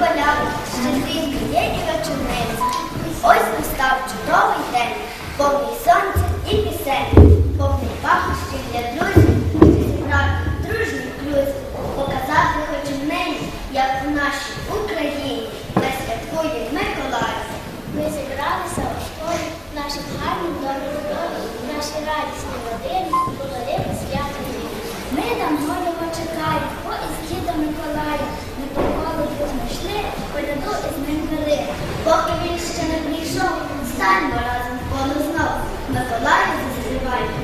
поля, щедринки, є і. Ось настав чудовий день, повний сонця і пісень, повний пахощі для друзів, зібрав дружні клюзи, показати хоч в неї, як у нашій Україні не святкує Миколаїв. Ми зібралися у школі нашим гарним добрим домом, наші радісні родини, молодими святами. Ми там горько чекаємо, бо із діда Миколая. Поряду із ним вели. Поки він ще не прийшов, станьмо разом в поле знов. Миколаю зазрівай.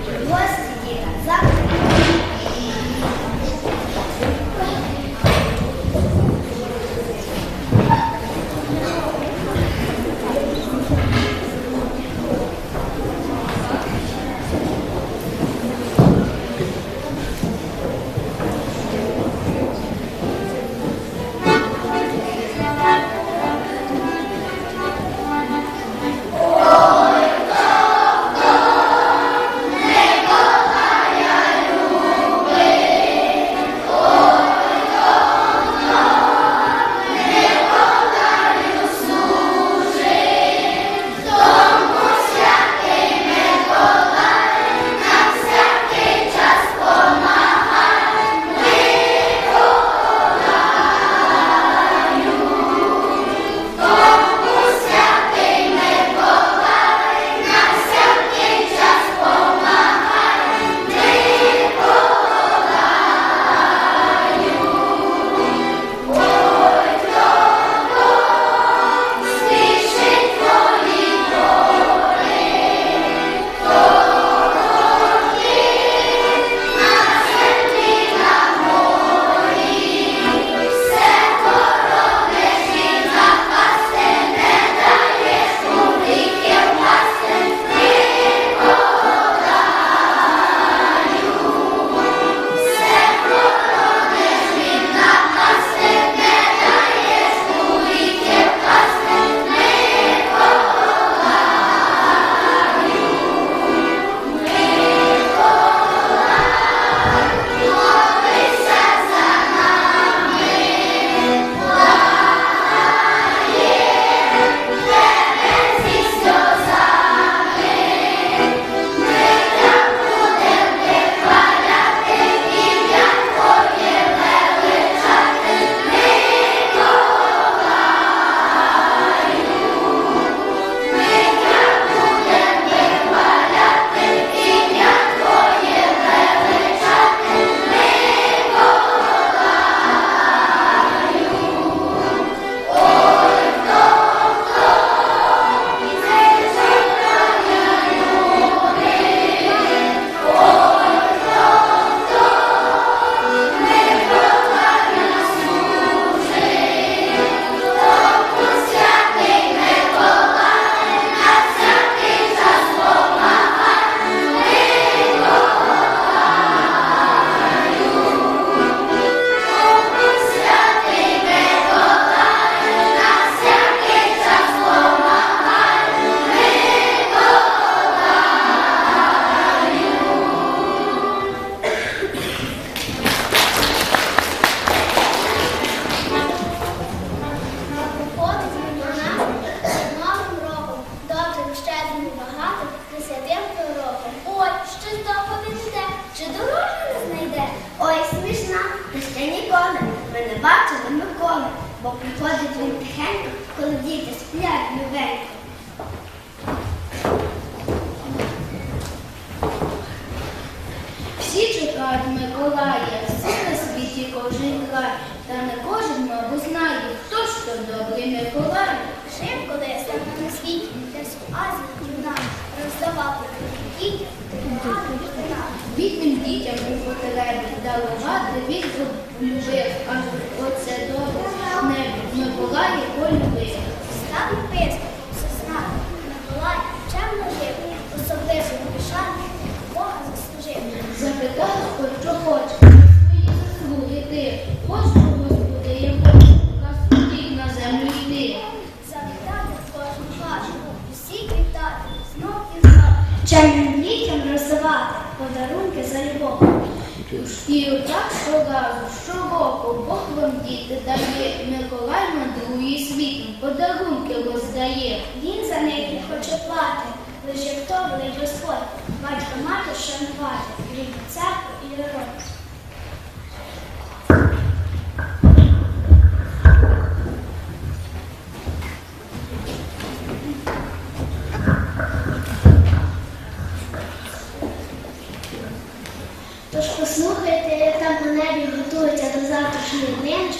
І так щоразу, щороку Бог вам діти дає, Миколай мандрує світом, подарунки роздає. Він за неї хоче плати, лише хто великий Господь, батько мати шанувати, рідну церкву і народ.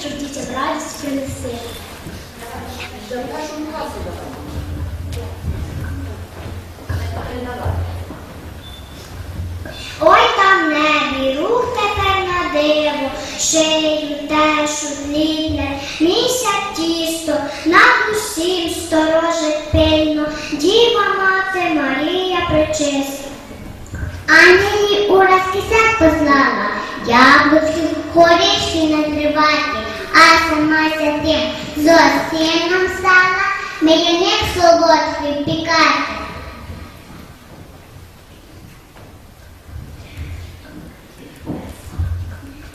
Щоб дітям радість принести. Ой там небі, рух тепер на диво, шию тешу зліне, місяць тісто, над усім сторожить пильно, Діва мати Марія причиста. Ангелі у розкисах послала, яблуки хорішки надривати, а сама тим зовсім нам стала, мільйонер солодкий пікати.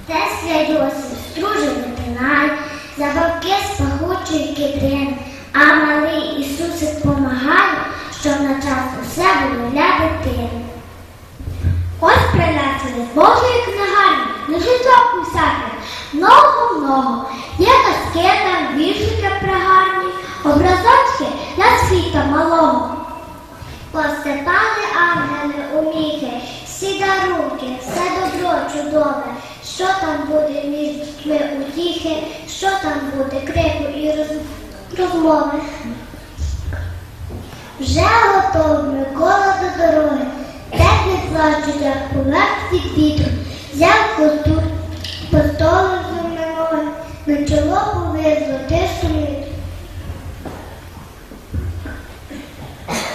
Те святосі стружив витинай, забавки з пахучої китрин, а малий Ісусик помагає, щоб на час усе було для дитини. Ось прилетіли з Божої книгарні, на житок усяких, много-много. Є казки там, віршики пригарні, образочки для світа малого. Посипали ангели у міхи, всі дарунки, все добро чудове. Що там буде між дітьми утіхи, що там буде крику і роз... розмови. Вже готов Микола до дороги, теплі плачуть, як поверх від вітру, взяв костур, по столу ноги, на чоло повезло тису мітру.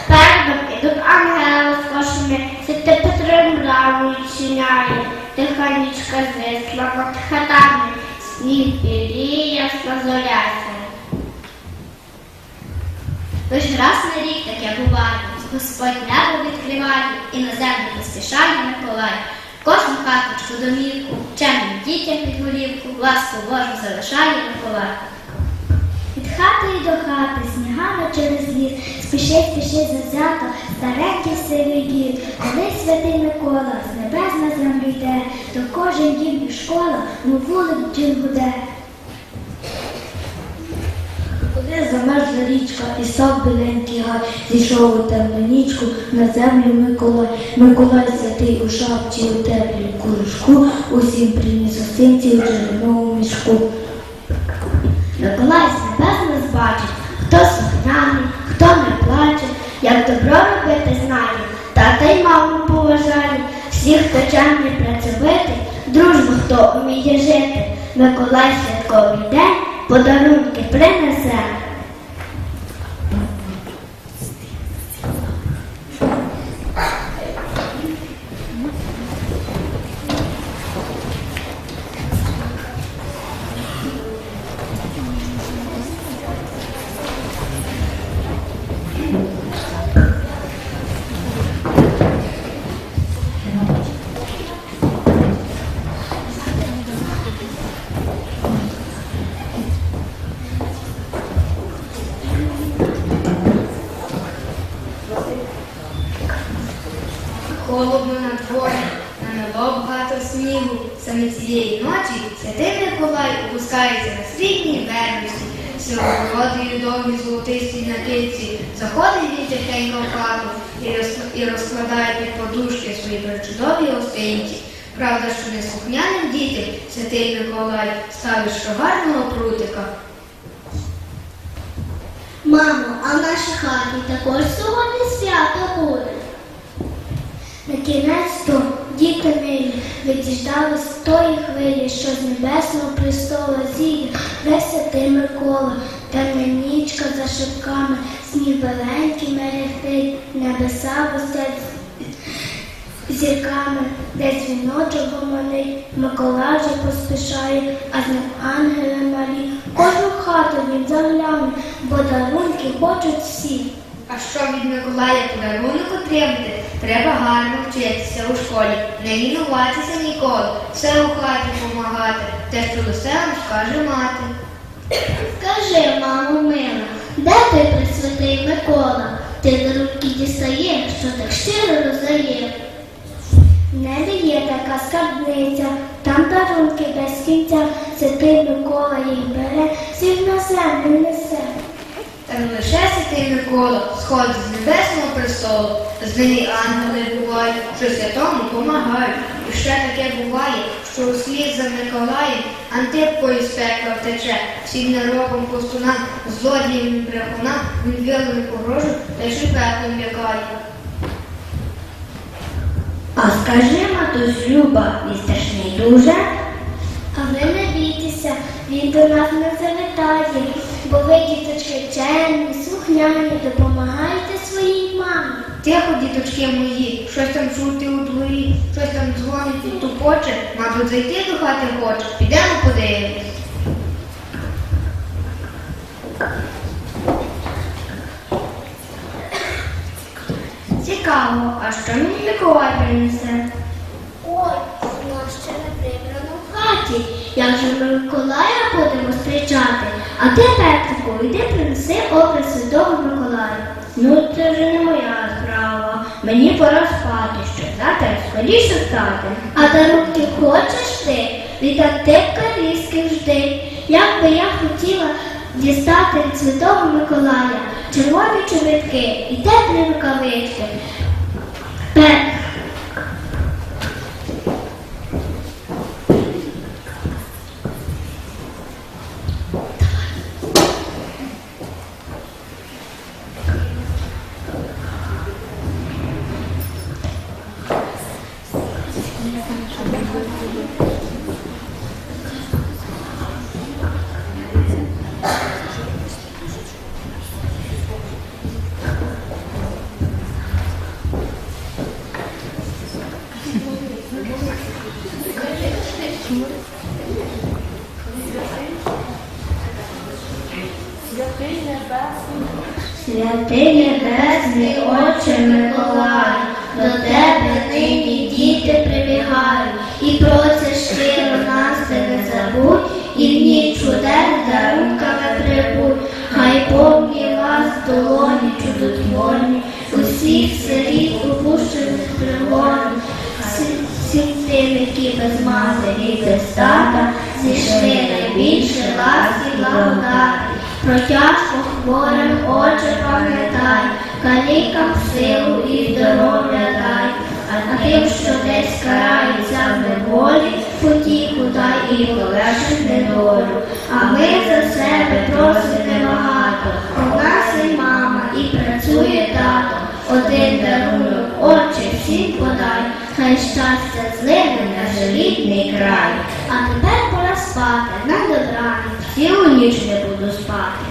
Передок ідуть ангели з кошами, святе Петрим браву відчиняє, тиха нічка звисла над хатами, сніг біліє, слазоляся. Лиш раз на рік таке буває, Господь небо відкриває і на землю поспішає Миколай. Кожну хаточку домівку, вченим дітям під голівку, ласку Божу залишає Миколай. Від хати й до хати, снігами через ліс, спішить, спішить завзято, старенький сивий дід. Коли святий Микола з небес на землю йде, то кожен дім і школа, мов вулик гуде. Коли замерзла річка і сав біленький гай, зійшов у темну нічку на землю Миколай. Миколай святий у шапці у теплій курушку, усім приніс осинці в джерельному мішку. Миколай з небес нас бачить, хто слухняний, хто не плаче, як добро робити знає, тата й маму поважає, всіх, хто чемний дружбу, хто вміє жити. Миколай святковий день подарунки принесе. Хату і, роз- і розкладає під подушки свої причудові гостинці. Правда, що не слухняним дітям святий Миколай ставить шагарного прутика. Мамо, а в нашій хаті також сьогодні свято буде. На кінець то діти милі відіждали з тої хвилі, що з небесного престола зійде весь святий Микола, темна за шибками, сніг беленький мерехтить, небеса висять зірками, де дзвіночок гомонить, Микола вже поспішає, а з ним ангели малі. Кожну хату він загляне, бо дарунки хочуть всі. А що від Миколая подарунок отримати? Треба гарно вчитися у школі, не лінуватися ніколи, все у хаті помагати, те, що усе вам скаже мати. Скажи, той присвятий Микола? Ти руки дістаєш, що так щиро роздає. Не є така скарбниця, там дарунки без кінця, святий Микола їх бере, всіх на землю несе. Не лише святий Микола сходить з небесного престолу, з нині ангели бувають, що святому помагають. І ще таке буває, що у слід за Миколаєм Антипкою з пекла втече, всім народом постунам, злодіям і брехунам, він вілими погрожу та й шипетлом лякає. А скажи, матусь Люба, він страшний дуже. А ви не бійтеся, він до нас не завітає, бо ви, діточки, чемні, слухняні, допомагаєте своїй мамі. Тихо, діточки мої, щось там чути у дворі, щось там дзвонить і тупоче, мабуть, зайти до хати хоче, підемо подивимось. Цікаво, а що мені Миколай принесе? Ой, у нас ще не прибрано в хаті. Як же ми Миколая будемо зустрічати? А ти, Петрику, йди принеси образ святого Миколая. Ну, це вже не моя справа. Мені пора спати, що завтра скоріше встати. А дарунки хочеш ти? Від Антипка різких жди. Як би я хотіла дістати від святого Миколая червоні чобітки і теплі рукавички. 看看什么 благодаті. Про тяжко хворим очі пам'ятай, калікам силу і здоров'я дай, а тим, що десь караються в неволі, потіху дай і полегшить недолю. А ми за себе просимо небагато, у нас і мама, і працює тато. Один дарунок, очі всім подай, хай щастя злине наш рідний край. А тепер пора спати, на добраніч, цілу ніч не буду спати.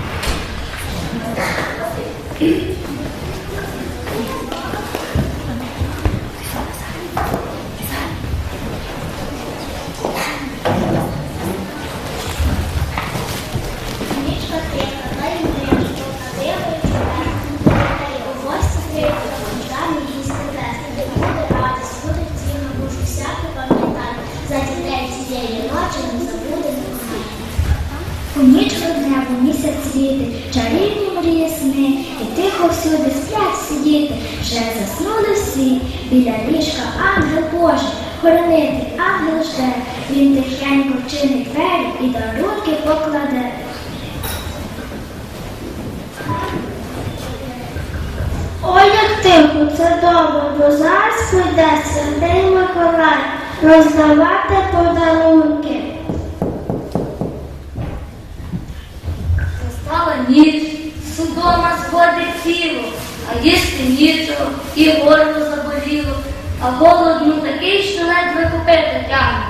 Місяць світить, чарівні мрії сни, і тихо всюди сплять сидіти, вже заснули всі, біля ліжка ангел Божий, хоронити ангел жде, він тихенько вчинить двері і дарунки покладе. Ой, як тихо, це добре, бо зараз прийде святий Миколай роздавати подарунки. Ніч, судома сходить тіло, а їсти нічого, і горло заболіло, а голод ну такий, що ледве купити тягне.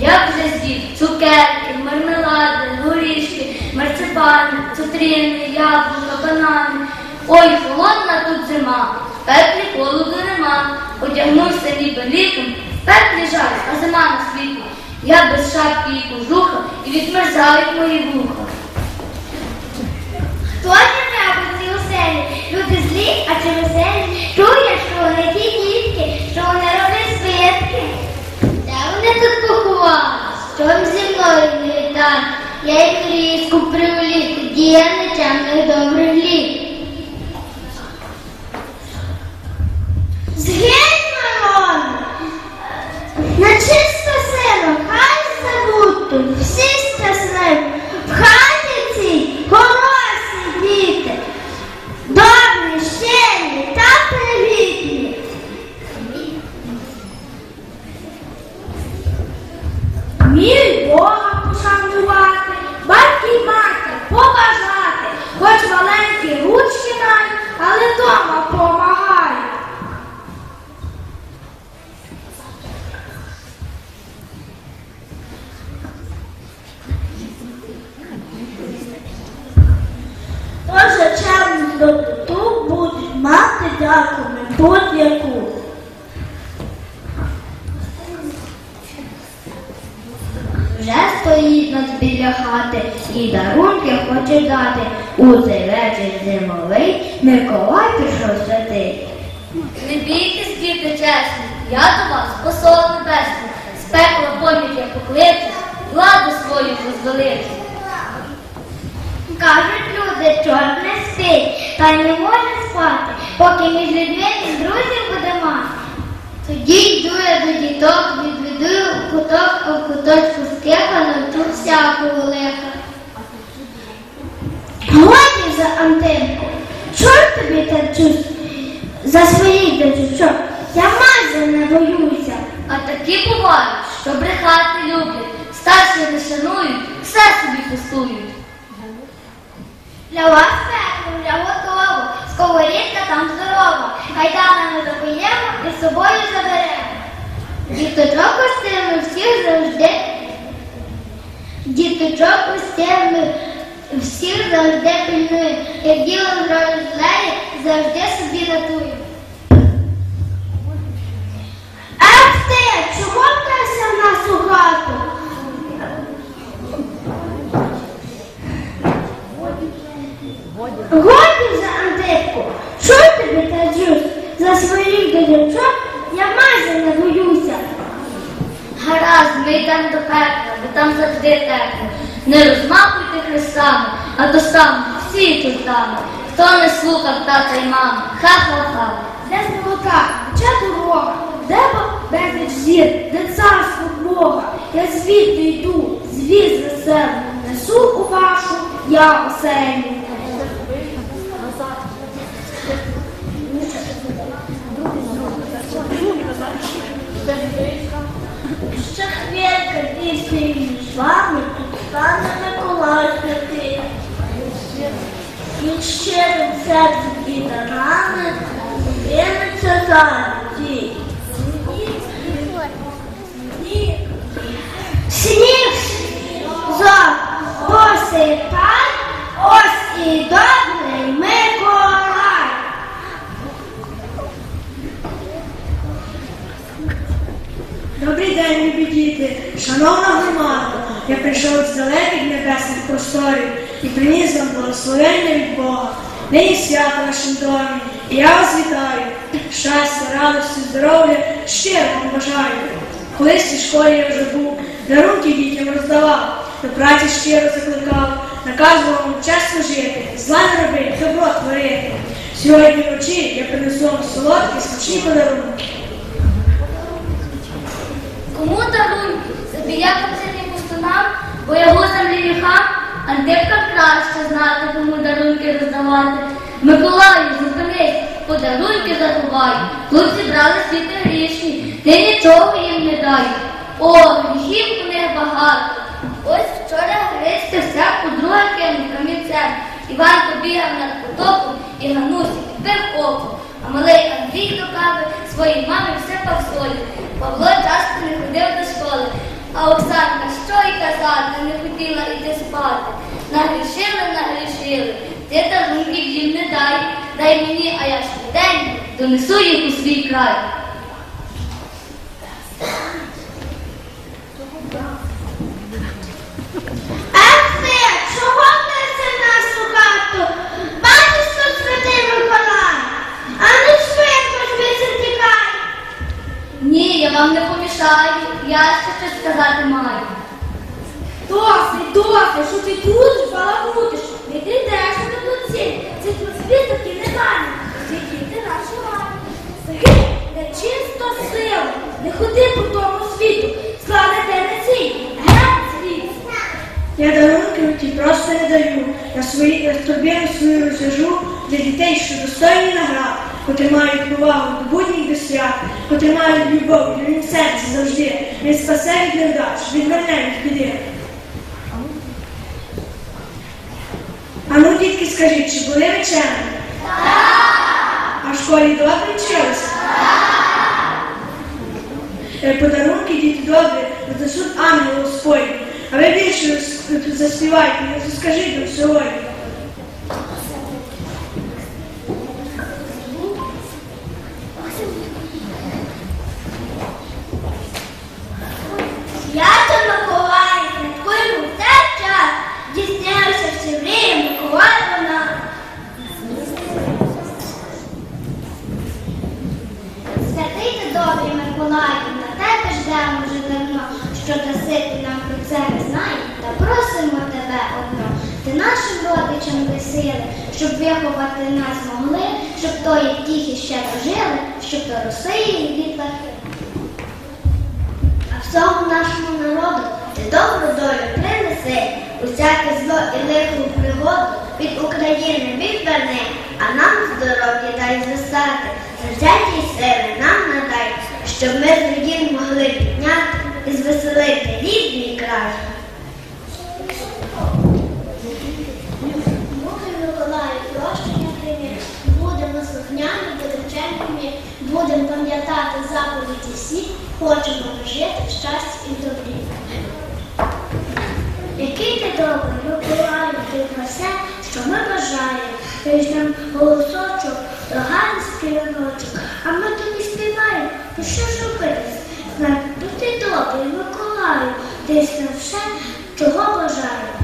Як же з'їв цукерки, мармелади, горішки, марципани, цутрини, яблука, банани. Ой, холодна тут зима, пеклі холоду нема. Одягнувся ніби літом, пеклі жаль, а зима на світло. Я без шапки і кожуха, і відмерзають мої вуха. Хто небудь ці оселі? Люди злі, а чи веселі? Чуєш, що вони ті дітки, що вони роблять збитки? Де вони тут поховались? Що їм зі мною не віддати? Я їх різку привезла. чемних добрих літ. Згинь! На чисто силу, хай забудуть всі щасливі, в хаті цій хороші діти, добрі, щирі та привітні. Мій Бога пошанувати, батьки й матір поважати, хоч маленькі ручки мають, але дома помагають. Тож чемну доброту будуть мати дякую будь-яку. Вже стоїть нас біля хати і дарунки хоче дати. У цей вечір зимовий Миколай пішов святий. Не бійтесь, діти чесні, я до вас посол небесний, з пекла поміч я покличу, владу свою дозволити. Кажуть люди, чорт не спить, та й не може спати, поки між людьми і друзів буде мати. Тоді йду я до діток, відведу в в куточку скипа навчу всякого лиха. Годі за Антинку, чорт тобі терчусь за своїх дочок. Я майже не боюся. А такі бувають, що брехати люблять, старші не шанують, все собі пустують. Для вас пекло вже готово, сковорідка там здорова, гайдана не запоємо і з собою заберемо. Діточок устими всіх завжди, діточок устими всіх завжди пильнує, як діло зроблю злеє, завжди собі рятую. Ех ти, чого вдався в нас? Годі за Антипку, чорт тобі терчусь за своїх дочок. Я майже не боюся. Гаразд, ми йдемо до пекла, бо там завжди тепло. Не розмахуйте хрестами, а то сам всі чортами. Хто не слухав тата й мами, ха-ха-ха. Де золота, ча дорога, де ба- безліч зір, де царство Бога. Я звідти йду, звіз веселий, несу у вашу я оселю. Хвилька дійсно з вами тут стане Миколай святий. Він щирим серцем і дарами дивиться за ті. Сніг за посипай, ось і добрий Миколай. Добрий день, любі діти, шановна громада. Я прийшов з далеких небесних просторів і приніс вам благословення від Бога. Свято в нашому домі, і я вас вітаю. Щастя, радості, здоров'я, щиро вам бажаю. Колись цій школі я вже був, дарунки дітям роздавав, до праці щиро закликав, наказував вам чесно жити, зла не робити, добро творити. Сьогодні вночі я принесу вам солодкі, смачні подарунки. Кому дарунки? Забіякам синім пустунам, бо його землі віхам, Антипка краще знати, кому дарунки роздавати. Миколаю, зупинись, подарунки заховай. Тут зібрались діти грішні, ти нічого їм не дай. О, гріхів у них багато. Ось вчора Гристи вся подруга кинув камінцем. Іван побігав над потоком і Ганусі підбив око. А малий Андрій до кави своїй мамі все павсолі. Павло часто не ходив до школи, а Оксанка що й казати, не хотіла йти спати. Нагрішили, нагрішили. Ти дарунків їм не дай, дай мені, а я щодень донесу їх у свій край. Ну вам не помішаю, я ще щось сказати маю. Досить, досить, що ти крутиш, балакутиш, не ти теж не ціль, цих світок і немає. Діти наші мають. Загинь, нечисто силу, не ходи по тому світу, слава де не цій, геть. Я дарунки ті просто не даю. Я свої я торбину свою розв'яжу для дітей, що достойні наград, котрі мають повагу до будніх до свят, котрі мають любов, для серце завжди. Він спасе від невдач, від мене від біди. А ну, дітки, скажіть, чи були ви вчені? А в школі добре вчилися? Е, Подарунки діти добре, рознесуть ангели Господь. А ви більше заспівайте, не розкажіть нам. Свято Миколай, святкуємо в цей час, дізнявся всі мрії Миколай вона. Святий ти добрий Миколай, на тебе ждемо вже давно, що даси ти нам про це не знає, та просимо тебе одно. Ти нашим родичам дай сили, щоб виховати нас могли, щоб тої втіхи ще дожили, щоб до Росії від лахи. А всьому нашому народу ти добру долю принеси, усяке зло і лиху пригоду від України відверни, а нам здоров'я дай зростати, завзяття й сили нам надай, щоб ми з руїн могли підняти і звеселити рідний край. Мудрий Миколаю, прощення прийми, будемо слухняні, будемо чемними, будемо пам'ятати заповіді всі, хочемо жити в щасті і добрі. Який ти добрий, Миколаю, ти про все, що ми бажаємо. Ти нам голосочок, то гарний співаночок, а ми тобі співаємо, то що ж робити? Знай, ти добрий, Миколаю, ти нам все, чого бажаємо.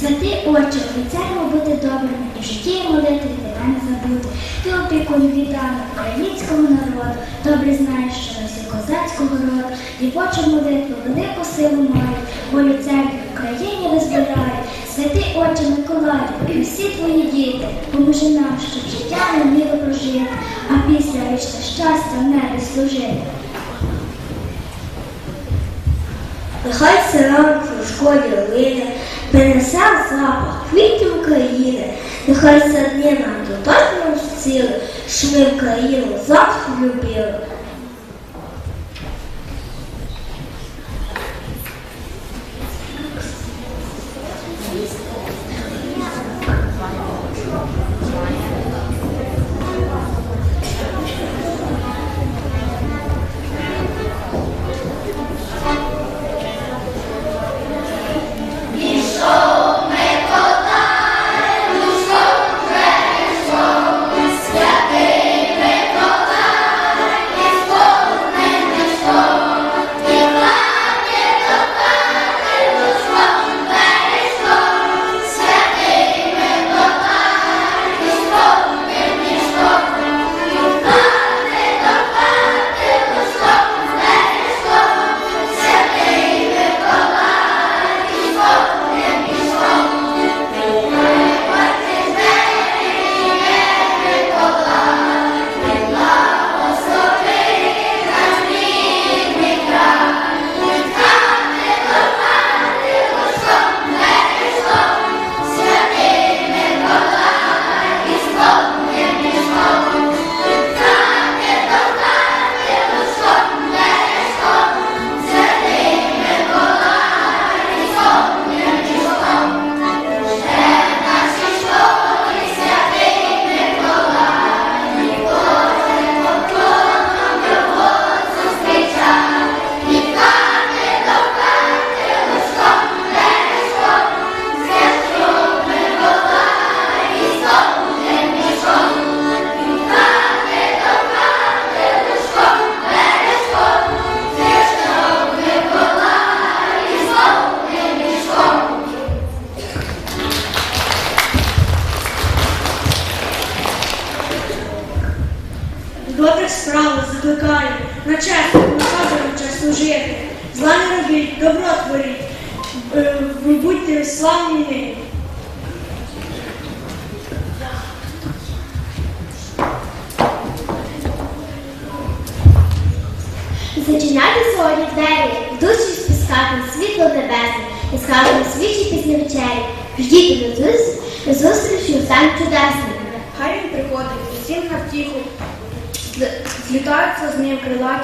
Святий Отче, обіцяємо бути добрими і житті молити не забути. Ти опікун відданий українського народу, добре знаєш, що на всі козацького роду, дівочу молитву велику силу має, волю церкви в Україні визбирає. Святий Отче Миколаю, і всі твої діти, поможи нам, щоб життя не вміло прожити, а після вічне щастя в небі служити. Нехай ранку в школі лине, принесе запах квітів України, нехай це дні нам дотатно зціли, завтра ми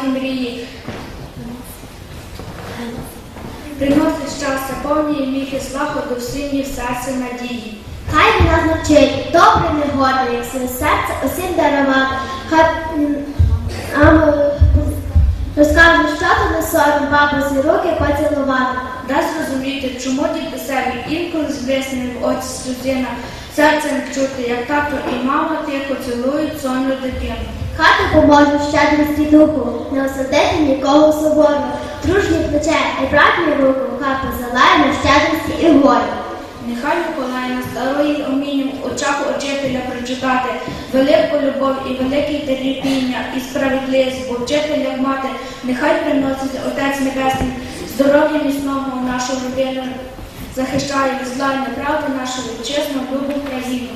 мрії. Приносить щастя, повні віки, злагоду в сині в серці надії. Хай він нас навчить, добре не гордо, як своє серце усім дарувати. Хай нам розкаже, що то не сором, бабусі руки поцілувати. Дай зрозуміти, чому дід веселий, інколи зблисне в оці сльозина, серцем чути, як тато і мама тихо цілують сонну дитину. Хай допоможе в щедрості духу, не осадити нікого суворо. Дружні плече і братню руку, хай позалає на щедрості і горі. Нехай Миколай нас дарує умінням в очах учителя прочитати велику любов і велике терпіння, і справедливість, бо вчитель як мати, нехай приносить Отець Небесний здоров'я міцного нашу родину, захищає від зла і неправди нашу вітчизну, любу країну.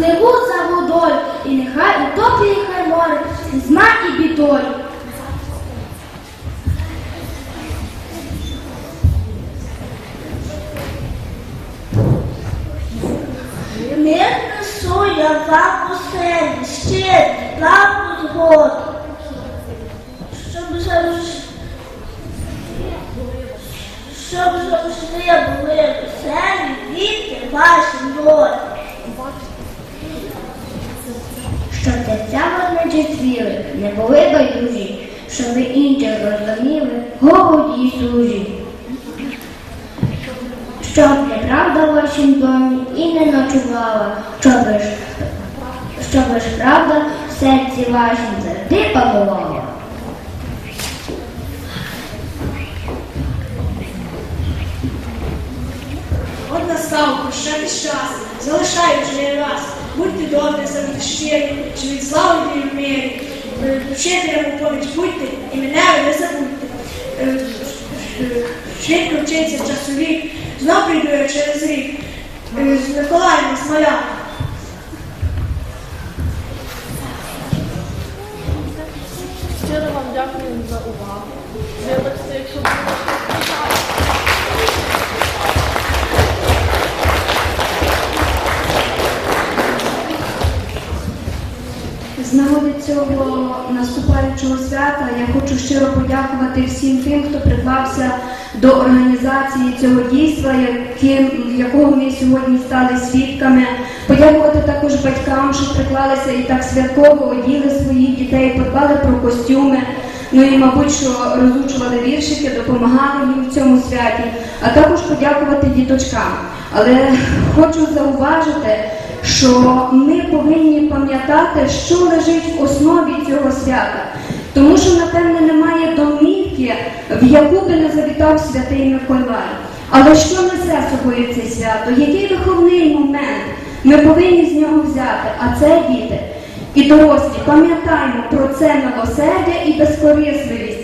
Горе спливуть водничі цвіли, не були байдужі, щоб інших розуміли, голоді і служі. Щоб неправда в вашім домі і не ночувала, щоб ж, щоб ж правда в серці вашім завжди панувала. От настав прощати час, залишаю вже я вас. Будьте добрі, завжди щирі, чи від слави мирі. Е, Вчителям у поміч будьте і мене ви не забудьте. Е, Швидко вчиться часові, знов прийду я через рік. Е, З Миколаєм маля. Щиро вам дякую за увагу. Вибачте, якщо було З нагоди цього наступаючого свята я хочу щиро подякувати всім тим, хто приклався до організації цього дійства, яким, якого ми сьогодні стали свідками. Подякувати також батькам, що приклалися і так святково оділи своїх дітей, подбали про костюми. Ну і, мабуть, що розучували віршики, допомагали їм в цьому святі, а також подякувати діточкам. Але хочу зауважити, що ми повинні пам'ятати, що лежить в основі цього свята. Тому що, напевне, немає домівки, в яку би не завітав святий Миколай. Але що несе собою це свято? Який виховний момент ми повинні з нього взяти? А це діти. І дорослі, пам'ятаємо про це милосердя і безкорисливість.